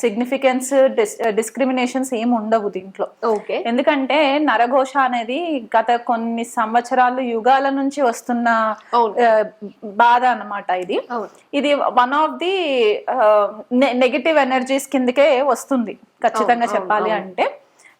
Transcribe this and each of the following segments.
Significance discriminations ఏమి ఉండవు దీంట్లో. ఓకే. ఎందుకంటే నరఘోష అనేది గత కొన్ని సంవత్సరాలు యుగాల నుంచి వస్తున్న బాధ అన్నమాట ఇది. ఇది one of the negative energies కిందకే వస్తుంది ఖచ్చితంగా చెప్పాలి. అంటే.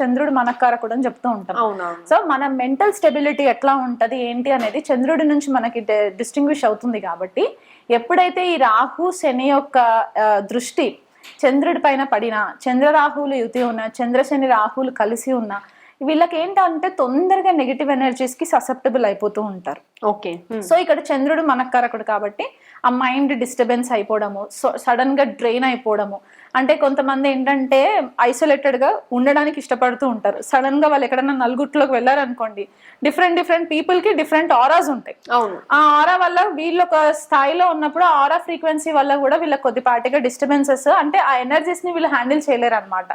చంద్రుడు మనకారకుడు అని చెప్తూ ఉంటాం. సో మన మెంటల్ స్టెబిలిటీ ఎట్లా ఉంటది ఏంటి అనేది చంద్రుడి నుంచి మనకి డిస్టింగ్విష్ అవుతుంది కాబట్టి ఎప్పుడైతే ఈ రాహు శని యొక్క దృష్టి చంద్రుడి పైన పడిన చంద్రరాహువులు యుతి ఉన్న చంద్రశని రాహువులు కలిసి ఉన్న వీళ్ళకి ఏంటంటే తొందరగా నెగిటివ్ ఎనర్జీస్కి ససెప్టబుల్ అయిపోతూ ఉంటారు. ఓకే. సో ఇక్కడ చంద్రుడు మనకారకుడు కాబట్టి ఆ మైండ్ డిస్టర్బెన్స్ అయిపోవడము సో సడన్గా డ్రైన్ అయిపోవడము అంటే కొంతమంది ఏంటంటే ఐసోలేటెడ్గా ఉండడానికి ఇష్టపడుతూ ఉంటారు. సడన్గా వాళ్ళు ఎక్కడైనా నలుగుట్లోకి వెళ్ళారనుకోండి డిఫరెంట్ డిఫరెంట్ పీపుల్కి డిఫరెంట్ ఆరాస్ ఉంటాయి. ఆ ఆరా వల్ల వీళ్ళు ఒక స్థాయిలో ఉన్నప్పుడు ఆ ఆరా ఫ్రీక్వెన్సీ వల్ల కూడా వీళ్ళకి కొద్దిపాటిగా డిస్టర్బెన్సెస్ అంటే ఆ ఎనర్జీస్ని వీళ్ళు హ్యాండిల్ చేయలేరు అనమాట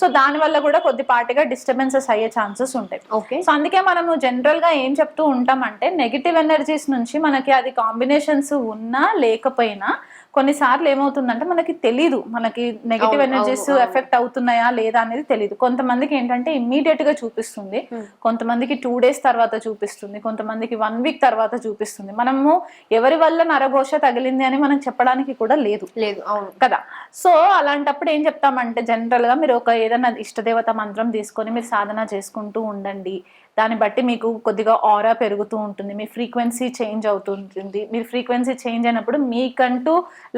సో దాని వల్ల కూడా కొద్దిపాటిగా డిస్టర్బెన్సెస్ అయ్యే ఛాన్సెస్ ఉంటాయి. ఓకే. సో అందుకే మనము జనరల్గా ఏం చెప్తూ ఉంటామంటే నెగిటివ్ ఎనర్జీస్ నుంచి మనకి అది కాంబినేషన్స్ ఉన్నా లేకపోయినా కొన్నిసార్లు ఏమవుతుందంటే మనకి తెలీదు. మనకి నెగిటివ్ ఎనర్జీస్. ఎఫెక్ట్ అవుతున్నాయా లేదా అనేది తెలియదు కొంతమందికి ఏంటంటే ఇమ్మీడియట్గా చూపిస్తుంది. కొంతమందికి టూ డేస్ తర్వాత చూపిస్తుంది. కొంతమందికి వన్ వీక్ తర్వాత చూపిస్తుంది. మనము ఎవరి వల్ల నరఘోష తగిలింది అని మనం చెప్పడానికి కూడా లేదు. లేదు అవును. కదా? సో అలాంటప్పుడు ఏం చెప్తామంటే జనరల్గా మీరు ఒక ఏదైనా ఇష్టదేవత మంత్రం తీసుకొని మీరు సాధన చేసుకుంటూ ఉండండి. దాన్ని బట్టి మీకు కొద్దిగా ఆరా పెరుగుతూ ఉంటుంది మీ ఫ్రీక్వెన్సీ చేంజ్ అవుతుంటుంది మీరు ఫ్రీక్వెన్సీ చేంజ్ అయినప్పుడు మీకంటూ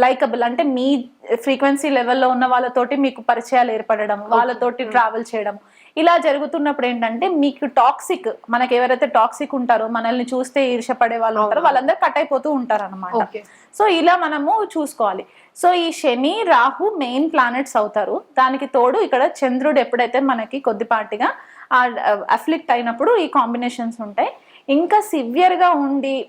లైకబుల్ అంటే మీ ఫ్రీక్వెన్సీ లెవెల్లో ఉన్న వాళ్ళతోటి మీకు పరిచయాలు ఏర్పడడం వాళ్ళతోటి ట్రావెల్ చేయడం. ఇలా జరుగుతున్నప్పుడు ఏంటంటే మీకు టాక్సిక్ మనకి ఎవరైతే టాక్సిక్ ఉంటారో మనల్ని చూస్తే ఈర్షపడే వాళ్ళు ఉంటారో వాళ్ళందరూ కట్ అయిపోతూ ఉంటారు అనమాట సో ఇలా మనము చూసుకోవాలి. సో ఈ శని రాహు మెయిన్ ప్లానెట్స్ అవుతారు. దానికి తోడు ఇక్కడ చంద్రుడు ఎప్పుడైతే మనకి కొద్దిపాటిగా అఫ్లిక్ట్ అయినప్పుడు ఈ కాంబినేషన్స్ ఉంటాయి. ఇంకా సివియర్గా ఉండి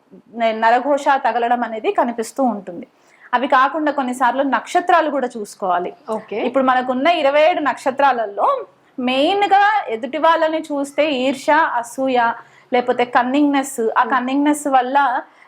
నరఘోష తగలడం అనేది కనిపిస్తూ ఉంటుంది. అవి కాకుండా కొన్నిసార్లు నక్షత్రాలు కూడా చూసుకోవాలి. ఓకే. ఇప్పుడు మనకున్న ఇరవై ఏడు నక్షత్రాలలో మెయిన్గా ఎదుటి వాళ్ళని చూస్తే ఈర్ష అసూయ లేకపోతే కన్నింగ్నెస్ ఆ కన్నింగ్నెస్ వల్ల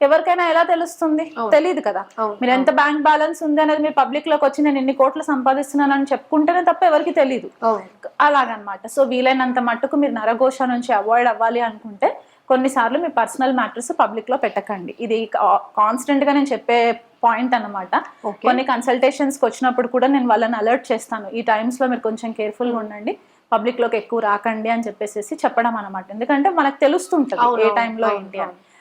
ఎవరికైనా ఎలా తెలుస్తుంది. తెలియదు కదా. మీరు ఎంత బ్యాంక్ బ్యాలెన్స్ ఉంది అనేది మీరు పబ్లిక్లోకి వచ్చి నేను ఇన్ని కోట్లు సంపాదిస్తున్నాను అని చెప్పుకుంటేనే తప్ప ఎవరికి తెలియదు అలాగనమాట. సో వీలైనంత మట్టుకు మీరు నరఘోష నుంచి అవాయిడ్ అవ్వాలి అనుకుంటే కొన్నిసార్లు మీ పర్సనల్ మ్యాటర్స్ పబ్లిక్లో పెట్టకండి. ఇది కాన్స్టెంట్గా నేను చెప్పే పాయింట్ అన్నమాట. Okay. కొన్ని కన్సల్టేషన్స్కి వచ్చినప్పుడు కూడా నేను వాళ్ళని అలర్ట్ చేస్తాను. ఈ టైమ్స్లో మీరు కొంచెం కేర్ఫుల్గా ఉండండి. పబ్లిక్లోకి ఎక్కువ రాకండి అని చెప్పేసి చెప్పడం అనమాట ఎందుకంటే మనకు తెలుస్తుంటది ఏ టైంలో ఏంటి అని.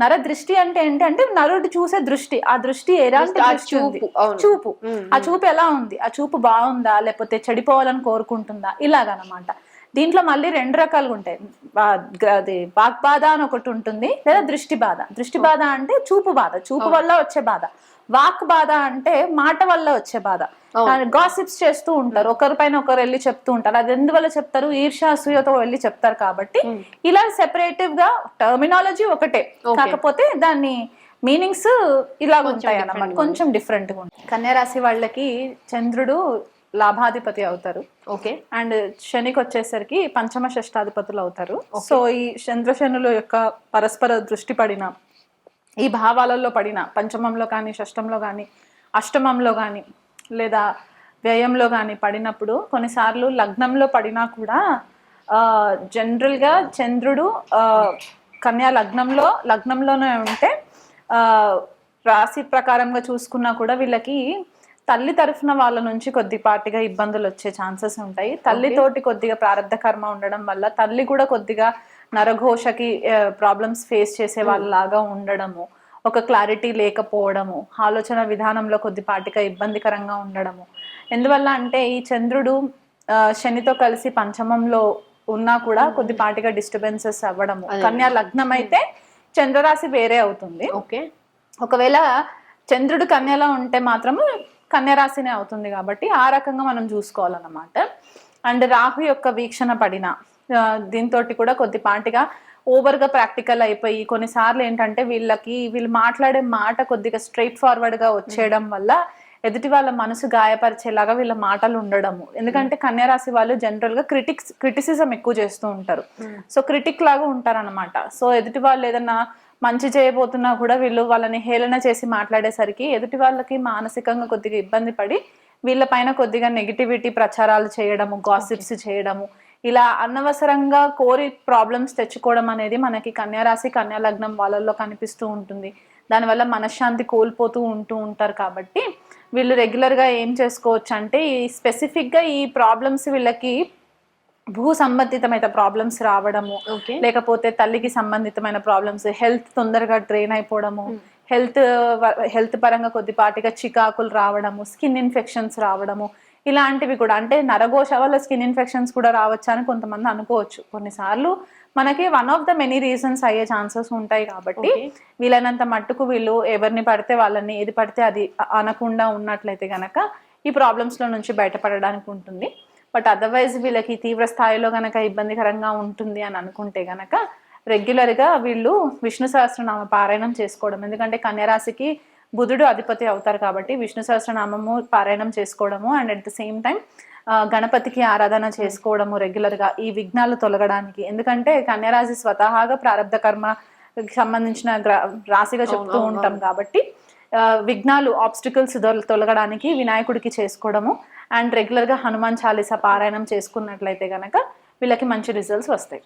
నర దృష్టి అంటే ఏంటి అంటే నరుడు చూసే దృష్టి. ఆ దృష్టి ఎలాంటి ఆ దృష్టి ఉంది? చూపు, ఆ చూపు ఎలా ఉంది? ఆ చూపు బాగుందా? లేకపోతే చెడిపోవాలని కోరుకుంటుందా? ఇలాగనమాట. దీంట్లో మళ్ళీ రెండు రకాలుగా ఉంటాయి. అది వాక్ బాధ అని ఒకటి ఉంటుంది లేదా దృష్టి బాధ. దృష్టి బాధ అంటే చూపు బాధ. చూపు వల్ల వచ్చే బాధ. వాక్ బాధ అంటే మాట వల్ల వచ్చే బాధ. గాసిప్స్ చేస్తూ ఉంటారు. ఒకరి పైన ఒకరు వెళ్ళి చెప్తూ ఉంటారు. అది ఎందువల్ల చెప్తారు? ఈర్ష్య అసూయతో వెళ్ళి చెప్తారు కాబట్టి ఇలా సెపరేటివ్గా టర్మినాలజీ ఒకటే. కాకపోతే దాన్ని మీనింగ్స్ ఇలా ఉంటాయి అన్నమాట కొంచెం డిఫరెంట్గా ఉంటాయి. కన్యా రాశి వాళ్ళకి చంద్రుడు లాభాధిపతి అవుతారు. ఓకే. అండ్ శనికి వచ్చేసరికి పంచమ షష్టాధిపతులు అవుతారు. సో ఈ చంద్రశనుల యొక్క పరస్పర దృష్టి పడిన ఈ భావాలలో పడిన పంచమంలో కానీ షష్టంలో కానీ అష్టమంలో కానీ లేదా వ్యయంలో కానీ పడినప్పుడు కొన్నిసార్లు లగ్నంలో పడినా కూడా జనరల్గా చంద్రుడు కన్యా లగ్నంలో లగ్నంలోనే ఉంటే రాశి ప్రకారంగా చూసుకున్నా కూడా వీళ్ళకి తల్లి తరఫున వాళ్ళ నుంచి కొద్దిపాటిగా ఇబ్బందులు వచ్చే ఛాన్సెస్ ఉంటాయి. తల్లితోటి కొద్దిగా ప్రారంధ కర్మ ఉండడం వల్ల తల్లి కూడా కొద్దిగా నరఘోషకి ప్రాబ్లమ్స్ ఫేస్ చేసే వాళ్ళలాగా ఉండడము ఒక క్లారిటీ లేకపోవడము ఆలోచన విధానంలో కొద్దిపాటిగా ఇబ్బందికరంగా ఉండడము. ఎందువల్ల అంటే ఈ చంద్రుడు శనితో కలిసి పంచమంలో ఉన్నా కూడా కొద్దిపాటిగా డిస్టర్బెన్సెస్ అవ్వడము. కన్యా లగ్నం అయితే చంద్రరాశి వేరే అవుతుంది. ఓకే. ఒకవేళ చంద్రుడు కన్యలో ఉంటే మాత్రము కన్యరాశినే అవుతుంది కాబట్టి ఆ రకంగా మనం చూసుకోవాలన్నమాట. అండ్ రాహు యొక్క వీక్షణ పడిన దీంతో కూడా కొద్దిపాటిగా ఓవర్గా ప్రాక్టికల్ అయిపోయి కొన్నిసార్లు ఏంటంటే వీళ్ళకి వీళ్ళు మాట్లాడే మాట కొద్దిగా స్ట్రైట్ ఫార్వర్డ్గా వచ్చేయడం వల్ల ఎదుటి వాళ్ళ మనసు గాయపరిచేలాగా వీళ్ళ మాటలు ఉండడము. ఎందుకంటే కన్యారాశి వాళ్ళు జనరల్గా క్రిటిక్స్ క్రిటిసిజం ఎక్కువ చేస్తూ ఉంటారు. సో క్రిటిక్ లాగా ఉంటారన్నమాట. సో ఎదుటి వాళ్ళు ఏదన్నా మంచి చేయబోతున్నా కూడా వీళ్ళు వాళ్ళని హేళన చేసి మాట్లాడేసరికి ఎదుటి వాళ్ళకి మానసికంగా కొద్దిగా ఇబ్బంది పడి వీళ్ళ పైన కొద్దిగా నెగిటివిటీ ప్రచారాలు చేయడము గాసిప్స్ చేయడము ఇలా అనవసరంగా కోరి ప్రాబ్లమ్స్ తెచ్చుకోవడం అనేది మనకి కన్యారాశి కన్యా లగ్నం వాళ్ళల్లో కనిపిస్తూ ఉంటుంది. దానివల్ల మనశ్శాంతి కోల్పోతూ ఉంటూ ఉంటారు కాబట్టి వీళ్ళు రెగ్యులర్గా ఏం చేసుకోవచ్చు అంటే ఈ స్పెసిఫిక్గా ఈ ప్రాబ్లమ్స్ వీళ్ళకి భూ సంబంధితమైన ప్రాబ్లమ్స్ రావడము ఓకే లేకపోతే తల్లికి సంబంధితమైన ప్రాబ్లమ్స్ హెల్త్ తొందరగా డ్రైన్ అయిపోవడము హెల్త్ హెల్త్ పరంగా కొద్దిపాటిగా చికాకులు రావడము స్కిన్ ఇన్ఫెక్షన్స్ రావడము ఇలాంటివి కూడా. అంటే నరఘోష వల్ల స్కిన్ ఇన్ఫెక్షన్స్ కూడా రావచ్చా అని కొంతమంది అనుకోవచ్చు. కొన్నిసార్లు మనకి one of the many reasons అయ్యే ఛాన్సెస్ ఉంటాయి కాబట్టి వీలైనంత మట్టుకు వీళ్ళు ఎవరిని పడితే వాళ్ళని ఏది పడితే అది అనకుండా ఉన్నట్లయితే గనక ఈ ప్రాబ్లమ్స్లో నుంచి బయటపడడానికి ఉంటుంది. బట్ అదర్వైజ్ వీళ్ళకి తీవ్ర స్థాయిలో గనక ఇబ్బందికరంగా ఉంటుంది అని అనుకుంటే గనక రెగ్యులర్గా వీళ్ళు విష్ణు సహస్రనామ పారాయణం చేసుకోవడం. ఎందుకంటే కన్యరాశికి బుధుడు అధిపతి అవుతారు కాబట్టి విష్ణు సహస్రనామము పారాయణం చేసుకోవడము and at the same time గణపతికి ఆరాధన చేసుకోవడము రెగ్యులర్గా ఈ విఘ్నాలు తొలగడానికి. ఎందుకంటే కన్యరాశి స్వతహాగా ప్రారంధ కర్మ సంబంధించిన రాశిగా చెప్తూ ఉంటాం కాబట్టి ఆ, విఘ్నాలు ఆబ్స్టికల్స్ తొలగడానికి వినాయకుడికి చేసుకోవడము. అండ్ రెగ్యులర్గా హనుమాన్ చాలీసా పారాయణం చేసుకున్నట్లయితే కనుక వీళ్ళకి మంచి రిజల్ట్స్ వస్తాయి.